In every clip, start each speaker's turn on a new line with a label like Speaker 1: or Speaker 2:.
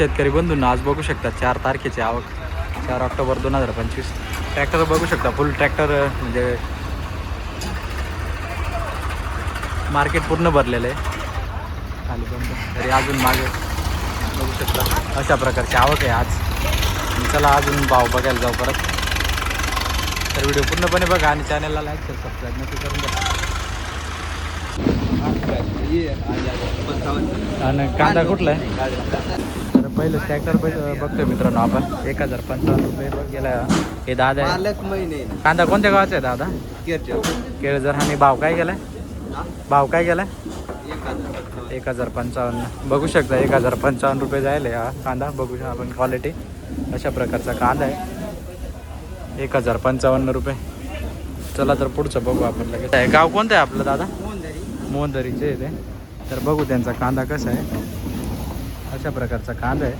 Speaker 1: शेतकरी बंधूंना आज बघू शकता चार तारखेची आवक चार ऑक्टोबर दोन हजार पंचवीस. ट्रॅक्टर बघू शकता फुल ट्रॅक्टर म्हणजे मार्केट पूर्ण भरलेलं आहे. खाली बंद. तरी अजून मागे बघू शकता. अशा प्रकारची आवक आहे आज. चला अजून भाव बघायला जाऊ परत. तर व्हिडिओ पूर्णपणे बघा आणि चॅनलला लाईक कर सबस्क्राईब नक्की करून द्या आणि कांदा कुठला आहे? पहिलं ट्रॅक्टर बघतोय मित्रांनो आपण. एक हजार पंचावन्न रुपये गेला. हे दादा
Speaker 2: महिने.
Speaker 1: कांदा कोणत्या गावाचा आहे दादा? केळझर. आणि भाव काय गेलाय? भाव काय गेलाय?
Speaker 2: एक हजार
Speaker 1: पंचावन्न बघू शकता एक हजार पंचावन्न रुपये जायला हा कांदा. बघू शकता आपण क्वालिटी अशा प्रकारचा कांदा आहे. एक हजार पंचावन्न रुपये. चला तर पुढचं बघू आपण लगेच. आहे गाव कोणतं आहे आपलं दादा? मोहनदरीचे आहे ते. तर बघू त्यांचा कांदा कसा आहे. अशा प्रकारचा कांदा आहे.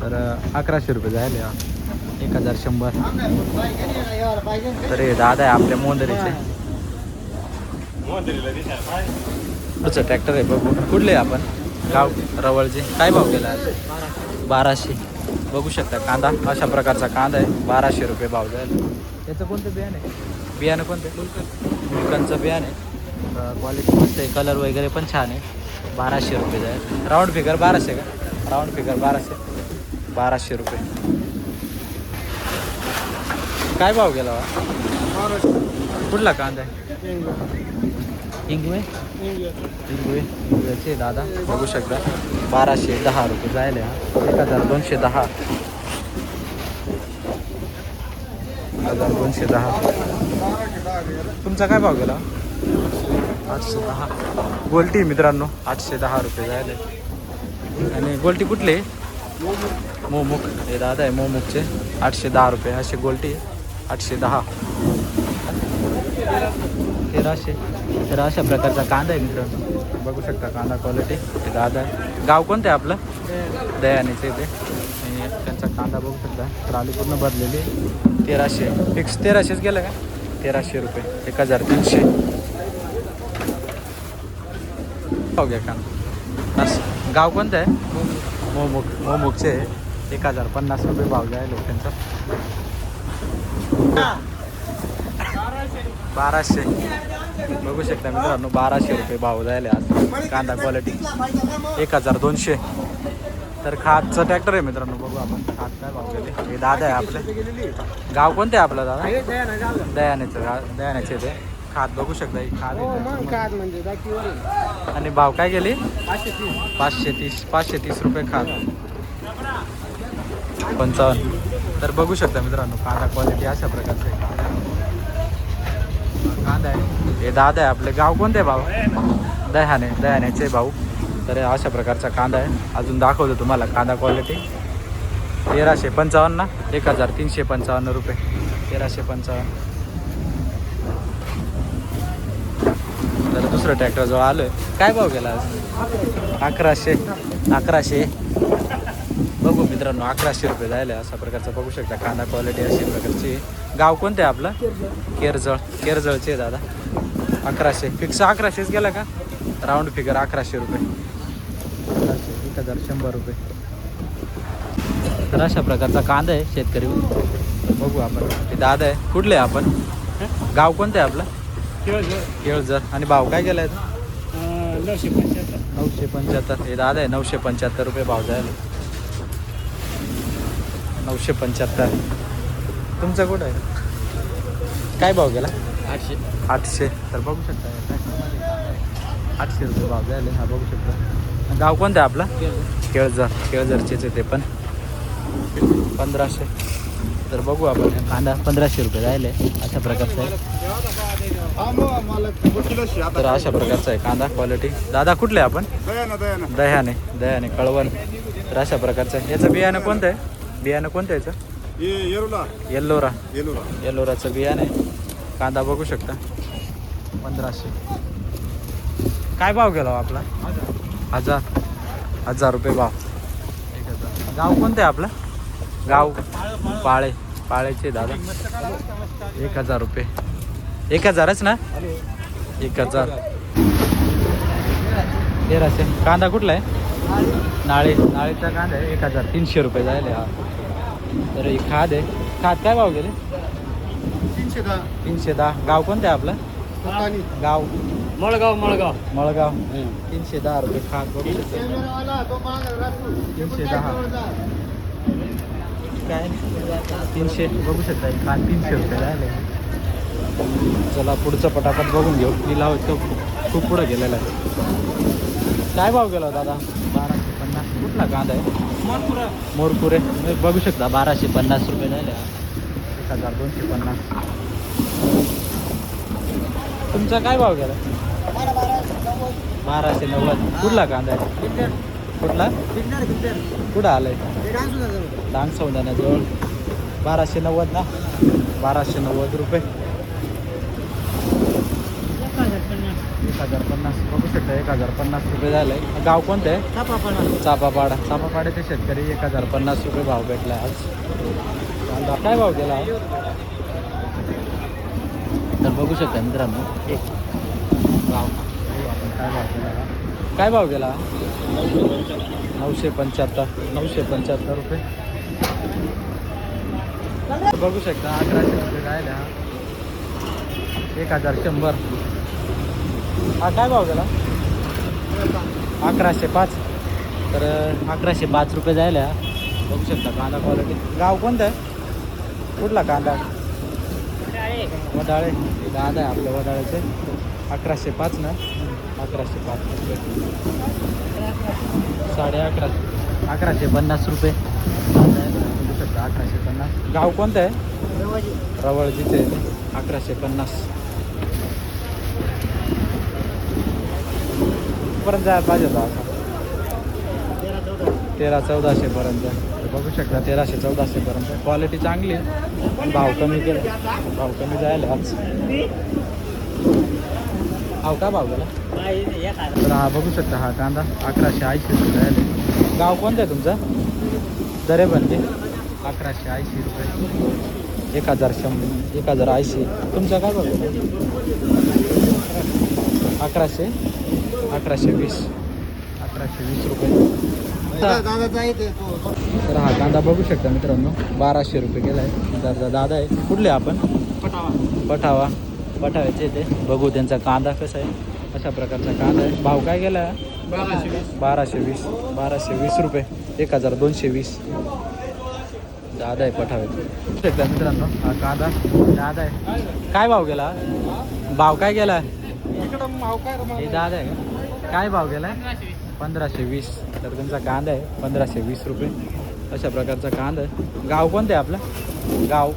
Speaker 1: तर अकराशे रुपये जायला हा एक हजार शंभर. तर हे दादा आहे आपल्या पुढचं ट्रॅक्टर आहे बघू. कुठले आपण? गाव रवळचे काय भाव आज? बाराशे. बघू शकता कांदा. अशा प्रकारचा कांदा आहे. बाराशे रुपये भाव जाईल त्याचं कोणतं बियाणं आहे? बियाणं कोणतं? मुलकांचं. बियाणं आहे. क्वालिटी मस्त आहे. कलर वगैरे पण छान आहे. बाराशे रुपये जाईल राऊंड फिगर बाराशे का? राऊंड फिगर बाराशे. बाराशे रुपये. काय भाव गेला कुठला कांदा इंगवे? इंगवे. इंगव्याचे दादा? बघू शकता. बाराशे दहा रुपये जायला हा. एक हजार दोनशे दहा. हजार दोनशे दहा. तुमचा काय भाव गेला? आठशे दहा. गोलटी मित्रांनो आठशे दहा रुपये झाले. आणि गोल्टी कुठले? मोमुख हे दादा आहे मोमुखचे आठशे दहा रुपये असे गोलटी आठशे दहा. तेराशे तर अशा प्रकारचा कांदा आहे मित्रांनो. बघू शकता कांदा क्वालिटी हे दादा आहे. गाव कोणतं आहे आपलं? दयानेचे ते. आणि त्यांचा कांदा बघू शकता. ट्राली पूर्ण भरलेली आहे. तेराशे. फिक्स तेराशेच गेलं का? तेराशे रुपये. एक हजार तीनशे. हो घ्या असं. गाव कोणतं आहे? मोमुक मोमुकचे एक हजार पन्नास रुपये भाव जायला त्यांचा बाराशे. बघू शकता मित्रांनो बाराशे रुपये भाव जायला आज. कांदा क्वालिटी एक हजार दोनशे. तर खातचं ट्रॅक्टर आहे मित्रांनो बघू आपण. खात काय भाव गेले हे दादा आहे आपले. गाव कोणते आहे आपलं दादा? दयानेचं गाव दयानेचे ते. खात बघू शकता ही खात आहे.
Speaker 2: म्हणजे
Speaker 1: आणि भाव काय गेली? पाचशे तीस. पाचशे तीस रुपये खात. पंचावन्न. तर बघू शकता मित्रांनो कांदा क्वालिटी अशा प्रकारचं आहे. कांदा आहे. हे दादा आहे आपले गाव कोणते आहे भाऊ? दह्याने दह्यानेचे भाऊ. तर अशा प्रकारचा कांदा आहे. अजून दाखवतो तुम्हाला कांदा क्वालिटी तेराशे पंचावन्न ना एक हजार तीनशे पंचावन्न रुपये. तेराशे पंचावन्न तर दुसरं ट्रॅक्टर जवळ आलोय. काय भाव गेला आज? अकराशे. अकराशे. बघू मित्रांनो अकराशे रुपये जायला. अशा प्रकारचा बघू शकता कांदा क्वालिटी अशी प्रकारची. गाव कोणतं आहे आपलं? केरजळ. केरजळचे दादा. अकराशे. फिक्स अकराशेच गेला का? राऊंड फिगर अकराशे रुपये. अकराशे एक हजार शंभर रुपये. तर अशा प्रकारचा कांदा आहे शेतकरी. बघू आपण. दादा आहे. कुठले आपण? गाव कोणतं आहे आपलं? केळझर. आणि भाव काय गेलाय
Speaker 2: नऊशे पंच्याहत्तर.
Speaker 1: नऊशे पंच्याहत्तर. हे दादा आहे नऊशे पंच्याहत्तर रुपये भाव जायला नऊशे पंच्याहत्तर. तुमचं कुठं आहे? काय भाव गेला?
Speaker 2: आठशे.
Speaker 1: आठशे. तर बघू शकता. आठशे रुपये भाव जायला हा बघू शकता. गाव कोणतं आहे आपलं? केळझर. केळझरचेच आहे ते पण. पंधराशे. तर बघू आपण. कांदा पंधराशे रुपये राहिले अशा प्रकारचा आहे. तर अशा प्रकारचा आहे कांदा क्वालिटी दादा कुठले आपण? दह्याने. दह्याने कळवण. तर अशा प्रकारचं आहे. याचं बियाणं कोणतं आहे? बियाणं कोणतं आहे याचं? येल्लोरा येल्लोराचं बियाणं आहे. कांदा बघू शकता. पंधराशे. काय भाव गेला हो आपला? हजार. हजार रुपये भाव. एक हजार. गाव कोणतं आहे आपलं? गाव पाळे पाळेचे दादा. एक हजार रुपये. एक हजारच ना? एक हजार. तेराशे कांदा कुठला आहे? नाळे. नाळेचा कांदा आहे. एक हजार. तीनशे रुपये जायला हा. तर ही खाद आहे. खाद काय भाव गेले?
Speaker 2: तीनशे दहा.
Speaker 1: तीनशे दहा. गाव कोणतं आहे आपलं? गाव.
Speaker 2: मळगाव मळगाव.
Speaker 1: मळगाव. तीनशे दहा रुपये खाद बघू शकता. तीनशे दहा. काय तीनशे बघू शकता खाद तीनशे रुपये जायला चला पुढचं पटापट बघून घेऊ. लिलाव तो खूप पुढं गेलेला आहे. काय भाव गेला दादा? बाराशे पन्नास. कुठला कांदा आहे? मोरपुरे. बघू शकता बाराशे पन्नास रुपये झाले. एक हजार दोनशे पन्नास. तुमचा काय भाव गेला? बाराशे नव्वद. कुठला कांदा आहे? कुठला? कुठं आलाय? डांग सौंदाण्याजवळ बाराशे नव्वद ना? बाराशे नव्वद रुपये. एक हजार पन्नास. बघू शकता एक हजार पन्नास रुपये झालंय. गाव कोणतं आहे? चापापाडा. चापापाड्याचे शेतकरी एक हजार पन्नास रुपये भाव भेटला आज. काय भाव गेला तर बघू शकता मित्रांनो. एक. भाव. आपण काय भाव गेला काय भाव गेला? नऊशे पंच्याहत्तर. नऊशे पंच्याहत्तर रुपये. बघू शकता अकराशे रुपये राहिला एक हजार शंभर. हा काय भाव गेला? अकराशे पाच. तर अकराशे पाच रुपये जायला बघू शकता कांदा क्वालिटी गाव कोणतं आहे? कुठला कांदा? वडाळे. हे कांदा आहे आपल्या वडाळ्याचे. अकराशे पाच ना. अकराशे पाच साडे अकराशे. अकराशे पन्नास रुपये. बघू शकता अकराशे पन्नास. गाव कोणतं आहे? रवळजीचे अकराशे पन्नास. पर्यंत जायला पाहिजे होता असा तेरा चौदाशे पर्यंत. बघू शकता तेराशे चौदाशे पर्यंत. क्वालिटी चांगली आहे. पण भाव कमी केला. भाव कमी जायला आज. भाव का भाव गेला तर हा बघू शकता हा कांदा अकराशे ऐंशी रुपये गाव कोणतं आहे तुमचं? दरे बनते अकराशे ऐंशी रुपये. एक हजार शंभर एक हजार ऐंशी. तुमचा काय बघू अकराशे? अकराशे वीस. अकराशे वीस रुपये. तर हा कांदा बघू शकता मित्रांनो बाराशे रुपये गेला आहे दादा दादा आहे. कुठले आपण? पठावा. पठाव्याचे ते. बघू त्यांचा कांदा कसा आहे. अशा प्रकारचा कांदा आहे. भाव काय गेला?
Speaker 2: बाराशे वीस.
Speaker 1: बाराशे वीस. रुपये. एक हजार दोनशे वीस. दादा आहे पठाव्याचे मित्रांनो हा कांदा दादा आहे. काय भाव गेला? भाव काय गेला? हे दादा आहे का? काय भाव गेला? पंधराशे वीस. तर त्यांचा कांदा आहे. पंधराशे वीस रुपये. अशा प्रकारचा कांदा आहे. गाव कोणतं आहे आपलं? गाव.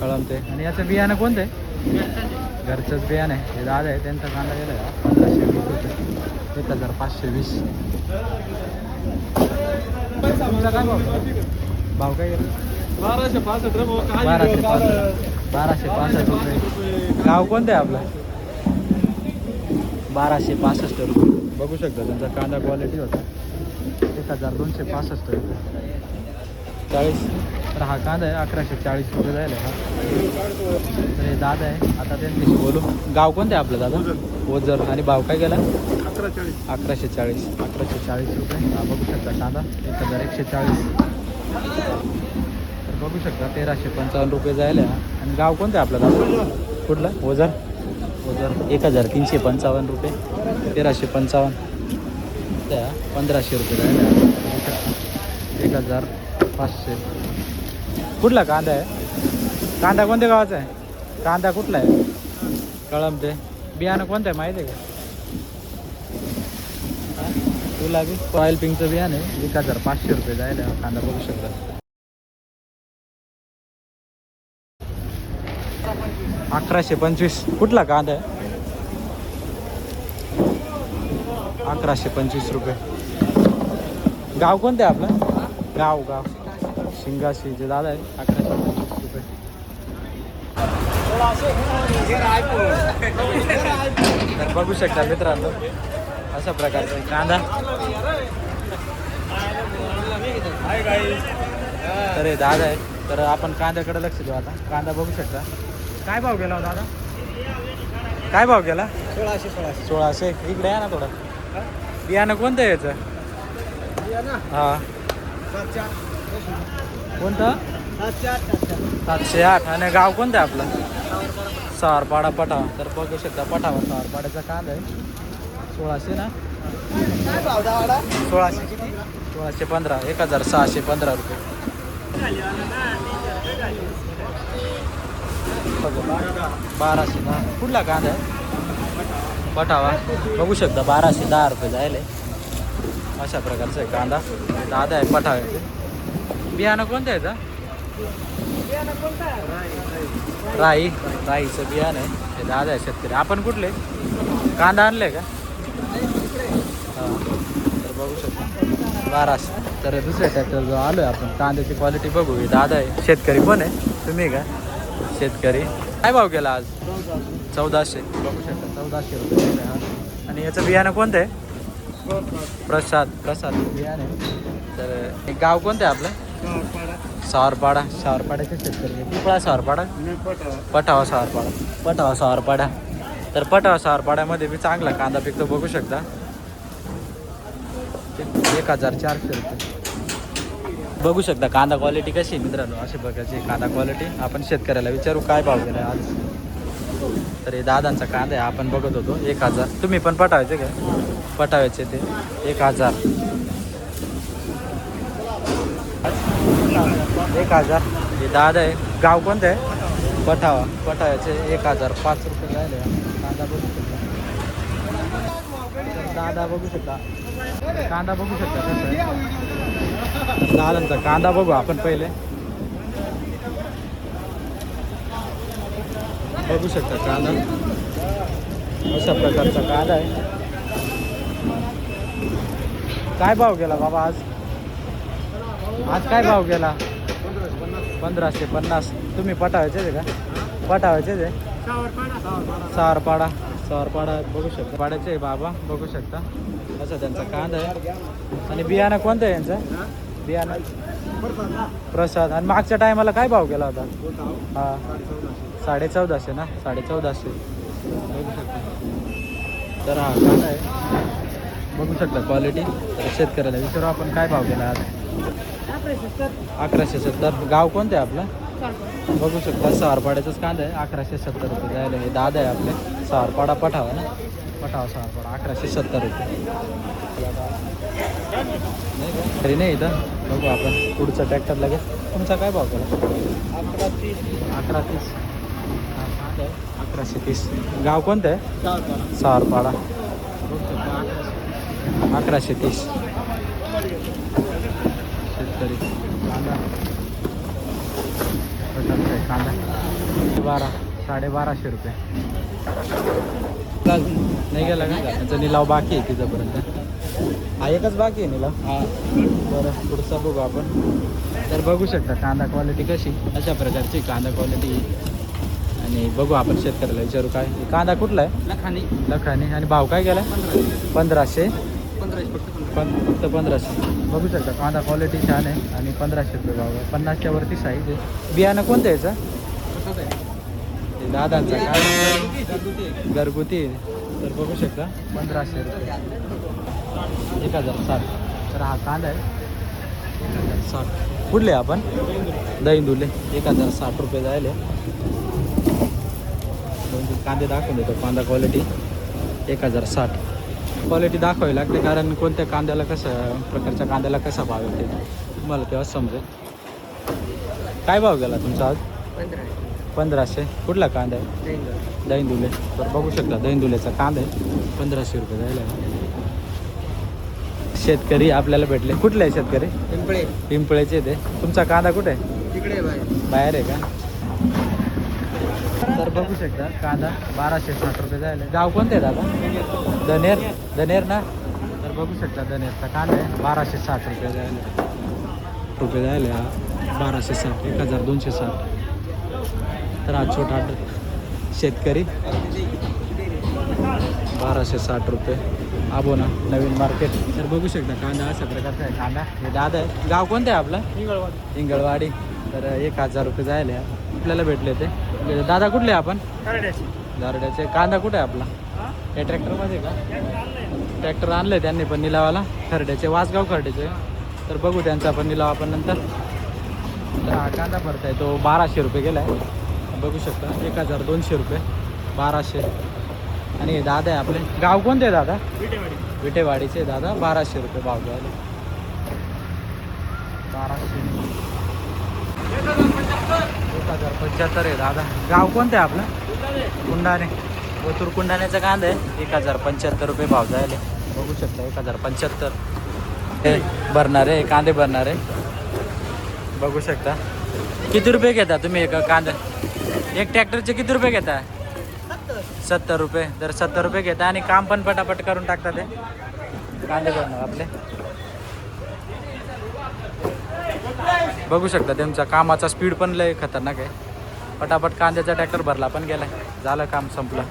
Speaker 1: कळमते आणि याचं बियाणं कोणतं आहे? घरचंच बियाणं आहे. हे दादा आहे त्यांचा कांदा गेला आहे. पंधराशे वीस रुपये. एक हजार पाचशे वीस. तुमचा काय भाव? भाव काय
Speaker 2: बाराशे पासष्ट
Speaker 1: बाराशे पासष्ट. बाराशे पासष्ट रुपये. गाव कोणतं आहे आपलं? बाराशे पासष्ट रुपये. बघू शकता त्यांचा कांदा क्वालिटी होता. एक हजार दोनशे पासष्ट रुपये. चाळीस. तर हा कांदा आहे अकराशे चाळीस रुपये जायला हा. तर हे दादा आहे आता त्यांच्याशी बोलू. गाव कोणतं आहे आपलं दादा? ओझर. आणि भाव काय गेला?
Speaker 2: अकरा चाळीस
Speaker 1: अकराशे चाळीस. अकराशे चाळीस रुपये. हा बघू शकता कांदा. एक हजार एकशे चाळीस. तर बघू शकता तेराशे पंचावन्न रुपये जायला आणि गाव कोणतं आहे आपलं दादा? कुठलं? ओझर. ओझर. एक हजार तीनशे पंचावन्न रुपये. तेराशे पंचावन्न. त्या पंधराशे रुपये जायला एक हजार पाचशे. कुठला कांदा आहे? कांदा कोणत्या गावाचा आहे? कांदा कुठला आहे? कळमते बियाणं कोणतं आहे माहिती आहे का? तुला बी रॉयल पिंकचं बियाणं आहे. एक हजार पाचशे रुपये जायला कांदा बघू शकता. अकराशे पंचवीस. कुठला कांदा आहे? अकराशे पंचवीस रुपये. गाव कोणतं आहे आपलं? गाव गाव. शिंगाशी जे दादा आहे. अकराशे पंचवीस रुपये. तर बघू शकता मित्रांनो अशा प्रकारचा कांदा. तर हे दादा आहे. तर आपण कांद्याकडे लक्ष देऊ आता. कांदा बघू शकता. काय भाव गेला हो दादा? काय भाव गेला?
Speaker 2: सोळाशे सोळाशे.
Speaker 1: सोळाशे. इकडे आहे ना थोडं. बियाणं कोणतं आहे याचं? हा. कोणतं? सातशे आठ. आणि गाव कोणतं आहे आपलं? सारपाडा पठाव तर बघू शकता पठावा सारपाड्याचा कांदा आहे. सोळाशे ना? सोळाशे किती? सोळाशे पंधरा. एक हजार सहाशे पंधरा रुपये. बाराशे दहा कुठला कांदा आहे? पठावा. बघू शकता बाराशे दहा रुपये जायले. अशा प्रकारचा आहे कांदा. दादा आहे पठाव्याचे बियाणं कोणतं आहे का राई. राईचं बियाणं आहे. हे दादा आहे शेतकरी. आपण कुठले? कांदा आणले का? तर बघू शकतो. बाराशे. तर दुसऱ्या ट्रॅक्टर जो आलो आहे आपण. कांद्याची क्वालिटी बघू. दादा आहे. शेतकरी पण आहे? तुम्ही का? शेतकरी. काय भाव केला आज? चौदाशे. बघू शकता. चौदाशे रुपये आणि याचं बियाणं कोणतं आहे? प्रसाद. प्रसाद बियाणे तर एक गाव कोणतं आहे आपलं? सावरपाडा. सावरपाड्याचे शेतकरी. पिपळा सावरपाडा? पटावा सावरपाडा. पटावा सावरपाडा. तर पटावा सावरपाड्यामध्ये बी चांगला कांदा पिकतो बघू शकता. एक हजार चारशे रुपये. बघू शकता कांदा क्वालिटी कशी आहे मित्रांनो? अशी बघायची कांदा क्वालिटी आपण शेतकऱ्याला विचारू काय भाव गेला आज. तर हे दादांचा कांदा आहे आपण बघत होतो. एक हजार. तुम्ही पण पटावायचे का? पटावायचे ते. एक हजार. एक हजार. हे दादा आहे. गाव कोणतं आहे? पठावा. पठाव्याचे एक हजार पाच रुपये राहिले. कांदा बघू शकता. दादा बघू शकता. कांदा बघू शकता दादांचा कांदा बघू आपण पहिले. बघू शकता कांदा. अशा प्रकारचा कांदा आहे. काय भाव गेला बाबा आज? आज काय भाव गेला? पंधराशे पन्नास. तुम्ही पटावायचे का? पटावायचे ते? सारपाडा सारपाडा बघू शकता. पाड्याचे आहे बाबा बघू शकता. असं त्यांचा कांदा आहे. आणि बियाणं कोणतं आहे यांचं? बियाणं. प्रसाद. आणि मागच्या टायमाला काय भाव गेला होता? हा. साडे चौदाशे ना? साडे चौदाशे बघू शकता. तर हा कांदा आहे. बघू शकता क्वालिटी. शेतकऱ्याला विचारू आपण काय भाव केला आज. अकराशे सत्तर. गाव कोणतं आहे आपलं? बघू शकता सहारपाड्याचाच कांदा आहे. अकराशे सत्तर रुपये जायला हे दादा आहे आपले. सहारपाडा पठावा ना? पठावा सहारपाडा अकराशे सत्तर रुपये. नाही तरी नाही इथं. बघू आपण. पुढचा ट्रॅक्टर लगेच. तुमचा काय भाव केला? अकरा तीस. अकरा तीस. अकराशे तीस. गाव कोणतं आहे? अकराशे अकराशे तीस. शेतकरी कांदा. आहे कांदा. बारा साडेबाराशे रुपये. नाही गेला का? त्याचा निलाव बाकी आहे तिथंपर्यंत. हा एकच बाकी आहे निलाव? हा. बरं पुढचा बघू आपण. तर बघू शकता कांदा क्वालिटी कशी. अशा प्रकारची कांदा क्वालिटी आणि बघू आपण शेतकऱ्याला विचारू काय. हे कांदा कुठला आहे?
Speaker 2: लखानी.
Speaker 1: लखानी. आणि भाव काय गेला? पंधराशे.
Speaker 2: फक्त
Speaker 1: पण पंधराशे. बघू शकता कांदा क्वालिटी छान आहे आणि पंधराशे रुपये भाव आहे. पन्नासच्या वरती साईज आहे. बियाणं कोणतं आहे याचं ते दादांचा काय घरगुती तर बघू शकता पंधराशे रुपये. एक हजार साठ. तर हा कांदा आहे. एक हजार साठ. कुठले आपण? दहींदुले. एक हजार साठ रुपये जायले. दोन तीन कांदे दाखवून देतो. कांदा क्वालिटी एक हजार साठ. क्वालिटी दाखवावी लागते कारण कोणत्या कांद्याला कसं प्रकारच्या कांद्याला कसा भाव येते तुम्हाला तेव्हा समजेल. काय भाव गेला तुमचा आज?
Speaker 2: पंधराशे.
Speaker 1: कुठला कांदा आहे? दहींदुले तर बघू शकता दहींदुलेचा कांदा आहे. पंधराशे रुपये जायला. शेतकरी आपल्याला भेटले. कुठले आहे शेतकरी?
Speaker 2: पिंपळे.
Speaker 1: पिंपळेचे ते. तुमचा कांदा कुठे? आहे
Speaker 2: तिकडे बाहेर
Speaker 1: आहे का? तर बघू शकता कांदा बाराशे साठ रुपये जायला. गाव कोणते आहे दादा? दनेर दनेर ना? तर बघू शकता दनेरचा कांदा आहे. बाराशे साठ रुपये जायला रुपये जायला हा बाराशे साठ एक हजार दोनशे साठ. तर हा छोटा शेतकरी. बाराशे साठ रुपये. आबोना नवीन मार्केट तर बघू शकता कांदा अशा प्रकारचा आहे. कांदा हे दादा आहे. गाव कोणतं आहे आपलं? इंगळवाडी. तर एक हजार रुपये जायला आपल्याला भेटले ते. दादा कुठले आपण? दारड्याचे कांदा कुठे आहे आपला? या ट्रॅक्टरमध्ये का? ट्रॅक्टर आणलं आहे त्यांनी पण निलावाला खरड्याचे वासगाव खरड्याचे. तर बघू त्यांचा पण निलाव आपण नंतर. तर हा कांदा तो बाराशे रुपये गेला आहे बघू शकता एक हजार दोनशे रुपये बाराशे. आणि दादा आहे आपले. गाव कोणते आहे दादा? विटेवाडीचे दादा बाराशे रुपये भाव द्यायला बाराशे. एक हजार पंच्याहत्तर. आहे दादा. गाव कोणतं आहे आपलं? कुंडाने व तुरकुंडाण्याचा कांदा आहे. एक हजार पंच्याहत्तर रुपये भाव जायला बघू शकता एक हजार पंच्याहत्तर. हे भरणार आहे कांदे भरणार आहे. बघू शकता. किती रुपये घेता तुम्ही एका कांदा? एक ट्रॅक्टरचे किती रुपये घेता? सत्तर रुपये. तर सत्तर रुपये घेता आणि काम पण पटापट करून टाकता ते. कांदे भरणार आपले. बघू शकता त्यांचा कामाचा स्पीड पण लय खतरनाक आहे. पटापट कांद्याचा ट्रॅक्टर भरला पण गेलाय. झालं काम संपलं.